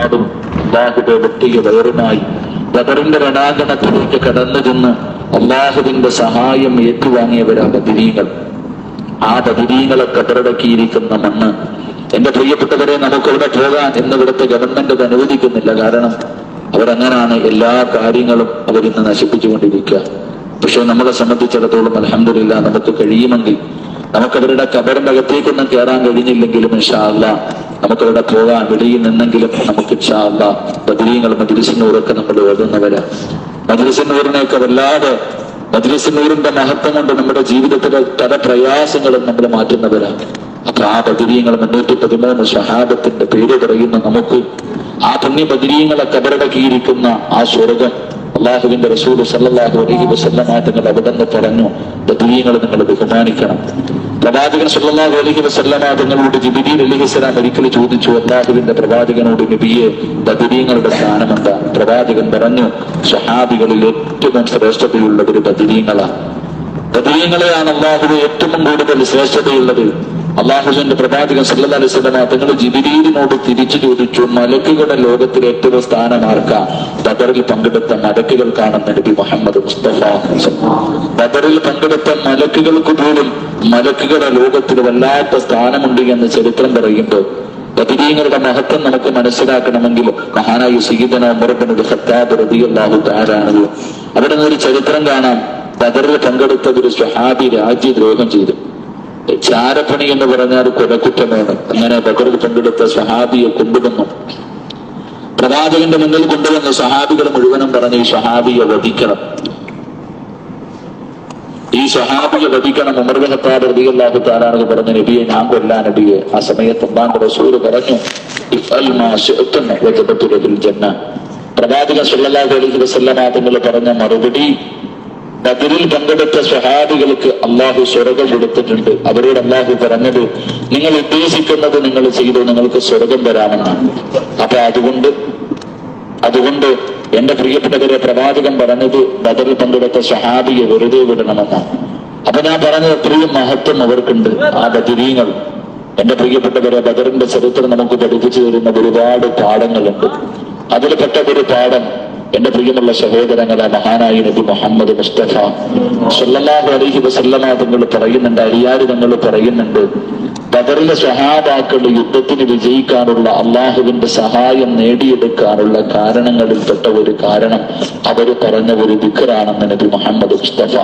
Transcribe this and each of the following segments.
നാടും അള്ളാഹുബെ വെട്ടിയ വേറിനായി ബദറിന്റെ രണാങ്കണത്തിലേക്ക് കടന്നു ചെന്ന് അള്ളാഹുവിന്റെ സഹായം ഏറ്റുവാങ്ങിയവരാ ബദിരീങ്ങൾ ആ ബദിരീങ്ങളെ കതറടക്കിയിരിക്കുന്ന മണ്ണ് എന്റെ പ്രിയപ്പെട്ടവരെ നമുക്കവിടെ പോകാൻ എന്നിവിടുത്തെ ഗവൺമെന്റ് അത് അനുവദിക്കുന്നില്ല. കാരണം അവരങ്ങനാണ് എല്ലാ കാര്യങ്ങളും അവരിന്ന് നശിപ്പിച്ചുകൊണ്ടിരിക്കുക. പക്ഷെ നമ്മളെ സംബന്ധിച്ചിടത്തോളം അലഹമില്ല നമുക്ക് കഴിയുമെങ്കിൽ നമുക്കവരുടെ കബറിന്റെ അകത്തേക്കൊന്നും കയറാൻ കഴിഞ്ഞില്ലെങ്കിലും ഇൻഷാല്ല നമുക്കവിടെ പോകാൻ വെളിയിൽ നിന്നെങ്കിലും നമുക്ക് ഇൻഷാല്ല ബദരീങ്ങൾ മദ്രസിനൂറൊക്കെ നമ്മൾ എഴുതുന്നവരാ മദ്രസിനൂറിനെയൊക്കെ വല്ലാതെ മദ്രസിനൂറിന്റെ മഹത്വം കൊണ്ട് നമ്മുടെ ജീവിതത്തിലെ പല പ്രയാസങ്ങളും നമ്മൾ മാറ്റുന്നവരാണ് അപ്പൊ ആ ബദരീങ്ങൾ മുന്നൂറ്റി പതിമൂന്ന് ഷഹാദത്തിന്റെ പേര് പറയുന്ന നമുക്ക്. ആ പുണ്യ ബദരീങ്ങളെ കബറടക്കിയിരിക്കുന്ന ആ സ്വർഗം അള്ളാഹുവിന്റെ റസൂൽ സല്ലാഹു അലഹി വസല്ലമ തങ്ങൾ അവിടുന്ന് പറഞ്ഞു ദുയങ്ങൾ നിങ്ങൾ ബഹുമാനിക്കണം. പ്രവാചകൻ സല്ലാഹു അലഹി വസല്ലമ തങ്ങളോട് ജിബിദീൻ അലഹി സ്വലാം ഒരിക്കൽ ചോദിച്ചു അള്ളാഹുവിന്റെ പ്രവാചകനോട് നബിയെ ബദരീങ്ങളുടെ സ്ഥാനം എന്താ പ്രവാചകൻ പറഞ്ഞു സഹാബികളിൽ ഏറ്റവും ശ്രേഷ്ഠതയുള്ളവർ ബദരീങ്ങളാണ് ബദരീങ്ങളെയാണ് അള്ളാഹുവിന് ഏറ്റവും കൂടുതൽ ശ്രേഷ്ഠതയുള്ളത്. അള്ളാഹുവിന്റെ പ്രവാചകൻ സല്ലല്ലാഹു അലൈഹി വസല്ലമ തങ്ങൾ ജിബിരിയിലിനോട് തിരിച്ചു ചോദിച്ചു മലക്കുകളുടെ ലോകത്തിൽ ഏറ്റവും സ്ഥാനമാർക്ക ബദറിൽ പങ്കെടുത്ത മലക്കുകൾക്കാണെന്ന് നബി മുഹമ്മദ് മുസ്തഫ. ബദറിൽ പങ്കെടുത്ത മലക്കുകൾക്ക് പോലും മലക്കുകളുടെ ലോകത്തിൽ വല്ലാത്ത സ്ഥാനമുണ്ട് എന്ന് ചരിത്രം പറയുമ്പോൾ ബദരീങ്ങളുടെ മഹത്വം നമുക്ക് മനസ്സിലാക്കണമെങ്കിൽ മഹാനായ സീതന ഉമർബിനത് ഖത്താബ് റളിയല്ലാഹു തആലാണ് അവിടെ നിന്ന് ഒരു ചരിത്രം കാണാം. ബദറിൽ പങ്കെടുത്ത ഒരു സ്വഹാബി രാജ്യദ്രോഹം ചെയ്തു. ചാരപ്പണി എന്ന് പറഞ്ഞാൽ കൊലക്കുറ്റമാണ്. അങ്ങനെ ബദറിൽ പങ്കെടുത്ത സഹാബിയെ കൊണ്ടുവന്നു. പ്രവാചകന്റെ മുന്നിൽ കൊണ്ടുവന്ന സഹാബികൾ മുഴുവനും പറഞ്ഞ് ഈ സഹാബിയെ വധിക്കണം. ഈ സഹാബിയെ വധിക്കണം ഉമർബ് ഖത്താബ് താരാണെന്ന് പറഞ്ഞ നബിയെ ഞാൻ കൊല്ലാ നബിയെ ആ സമയത്ത് അള്ളാന്റെ റസൂൽ പറഞ്ഞു പ്രവാചകൻ സല്ലല്ലാഹു അലൈഹി വസല്ലമ തങ്ങൾ പറഞ്ഞ മറുപടി ബദറിൽ പങ്കെടുത്ത സ്വഹാബികൾക്ക് അള്ളാഹു സ്വർഗം കൊടുത്തിട്ടുണ്ട്. അവരോട് അള്ളാഹു പറഞ്ഞത് നിങ്ങൾ ഉദ്ദേശിക്കുന്നത് നിങ്ങൾ ചെയ്തു നിങ്ങൾക്ക് സ്വർഗം വരാമെന്നാണ് അപ്പൊ അതുകൊണ്ട് അതുകൊണ്ട് എന്റെ പ്രിയപ്പെട്ടവരെ പ്രവാചകൻ പറഞ്ഞത് ബദറിൽ പങ്കെടുത്ത സ്വഹാബിയെ വെറുതെ വിടണമെന്നാണ്. അപ്പൊ ഞാൻ പറഞ്ഞത് എത്രയും മഹത്വം അവർക്കുണ്ട് ആ ബദിരീങ്ങൾ എന്റെ പ്രിയപ്പെട്ടവരെ ബദറിന്റെ ചരിത്രം നമുക്ക് പഠിപ്പിച്ചു തരുന്ന ഒരുപാട് പാഠങ്ങളുണ്ട്. അതിൽപ്പെട്ട ഒരു പാഠം എന്റെ പ്രിയമുള്ള സഹോദരങ്ങളെ മഹാനായ നബി മുഹമ്മദ് മുസ്തഫ സല്ലല്ലാഹു അലൈഹി വസല്ലമ തങ്ങൾ പറയുന്നുണ്ട് അരിയാര് തങ്ങൾ പറയുന്നുണ്ട് ബദറിലെ സ്വഹാബാക്കൾ യുദ്ധത്തിന് വിജയിക്കാനുള്ള അള്ളാഹുവിന്റെ സഹായം നേടിയെടുക്കാനുള്ള കാരണങ്ങളിൽപ്പെട്ട ഒരു കാരണം അവർ പറഞ്ഞ ഒരു ദിക്കറാണെന്ന് നബി മുഹമ്മദ് മുസ്തഫ.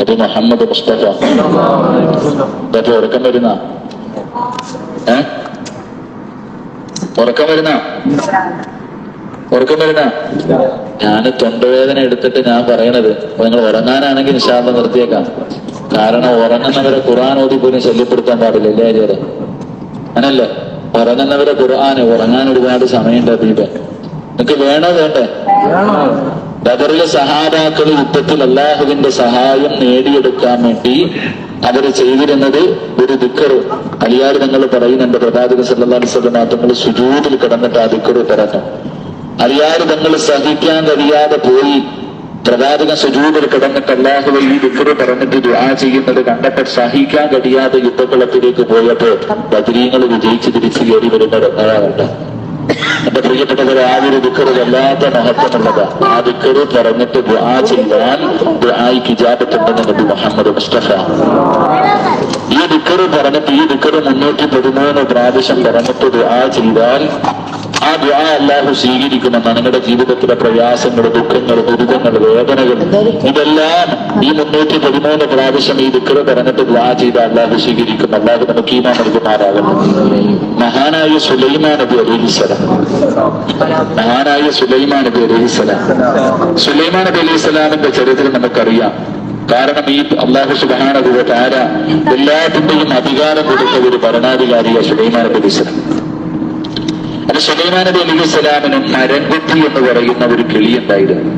നബി മുഹമ്മദ് മുസ്തഫ. ഇതൊക്കെ ഉറക്കം വരുന്ന? ഏ? ഉറക്കം വരുന്ന? വരുന്ന ഞാൻ തൊണ്ടവേദന എടുത്തിട്ട് ഞാൻ പറയണത് അപ്പൊ നിങ്ങൾ ഉറങ്ങാനാണെങ്കിൽ നിശാന്ത നിർത്തിയേക്കാം. കാരണം ഉറങ്ങുന്നവരെ ഖുർആൻ ഓതി പോലും ശല്യപ്പെടുത്താൻ പാടില്ല ഇല്ലേ ആര്യാരെ അങ്ങനല്ലേ? ഉറങ്ങുന്നവരെ ഖുർആൻ ഉറങ്ങാൻ ഒരുപാട് സമയമുണ്ട് ദീപൻ നിങ്ങക്ക് വേണോ വേണ്ടേ? ബദറിലെ സഹാബാക്കൾ യുദ്ധത്തിൽ അള്ളാഹുവിന്റെ സഹായം നേടിയെടുക്കാൻ വേണ്ടി അവർ ചെയ്തിരുന്നത് ഒരു ദിക്കറ്. അലിയാർ നിങ്ങൾ പറയുന്നുണ്ട് അലൈഹി വസല്ലം തങ്ങൾ സുജൂദിൽ കിടന്നിട്ട് ആ ദിക്കറ് പറഞ്ഞു അലിയാർ തങ്ങൾ സഹിക്കാൻ കഴിയാതെ പോയി പ്രവാചകൻ സുജൂദിൽ കിടന്നിട്ട് അള്ളാഹുവ ഈ വിക്രി പറഞ്ഞിട്ട് ദുആ ചെയ്യുന്നത് കണ്ടപ്പോൾ സഹിക്കാൻ കഴിയാതെ യുദ്ധക്കളത്തിലേക്ക് പോയപ്പോ ബദ്രീങ്ങൾ വിജയിച്ച് തിരിച്ചു കയറി വരുന്ന രംഗങ്ങളുണ്ട് എന്റെ പ്രിയപ്പെട്ടവർ ആ ഒരു ദിക്കറ് വല്ലാത്ത മഹത്വമുള്ളതാണ് ആ ദുഃഖറ് പറഞ്ഞിട്ട് ദുആ ചെയ്യാൻ ദുആയിക്ക് ഇജാബത്തുണ്ടെന്ന് നബി മുഹമ്മദ് മുസ്തഫ. ഈ ദുഃഖറ് പറഞ്ഞിട്ട് ഈ ദുഃഖറ് മുന്നൂറ്റി പതിമൂന്ന് പ്രാവശ്യം പറഞ്ഞിട്ട് ദുആ ചെയ്താൽ ആ ദുആ അല്ലാഹു സ്വീകരിക്കുമെന്നാണ് നിങ്ങളുടെ ജീവിതത്തിലെ പ്രയാസങ്ങൾ ദുഃഖങ്ങൾ ദുരിതങ്ങൾ വേദനകൾ ഇതെല്ലാം ഈ മുന്നൂറ്റി പതിമൂന്ന് പ്രാവശ്യം ഈ ദിക്കറ് പറഞ്ഞിട്ട് ദ്വാ ചെയ്ത അല്ലാഹു സ്വീകരിക്കും. അല്ലാതെ നമുക്ക് ഈമാ നൽകുമാറാകുന്നു മഹാനായ സുലൈമാൻ നബി അലൈഹിസ്സലാം മഹാനായ സുലൈമാൻ നബി അലൈഹിസ്സലാം സുലൈമാൻ നബി അലൈഹിസ്സലാമിന്റെ ചരിത്രം നമുക്കറിയാം. കാരണം ഈ അള്ളാഹു സുബാനുഭവ താര എല്ലാത്തിന്റെയും അധികാരം കൊടുത്ത ഒരു ഭരണാധികാരിയ സുലൈമാൻ നബി അലൈഹിസ്സലാം അത് സുലൈമാൻ നബി അലൈഹിസ്സലാമിന് നരൻകുട്ടി എന്ന് പറയുന്ന ഒരു കിളിയുണ്ടായിരുന്നു.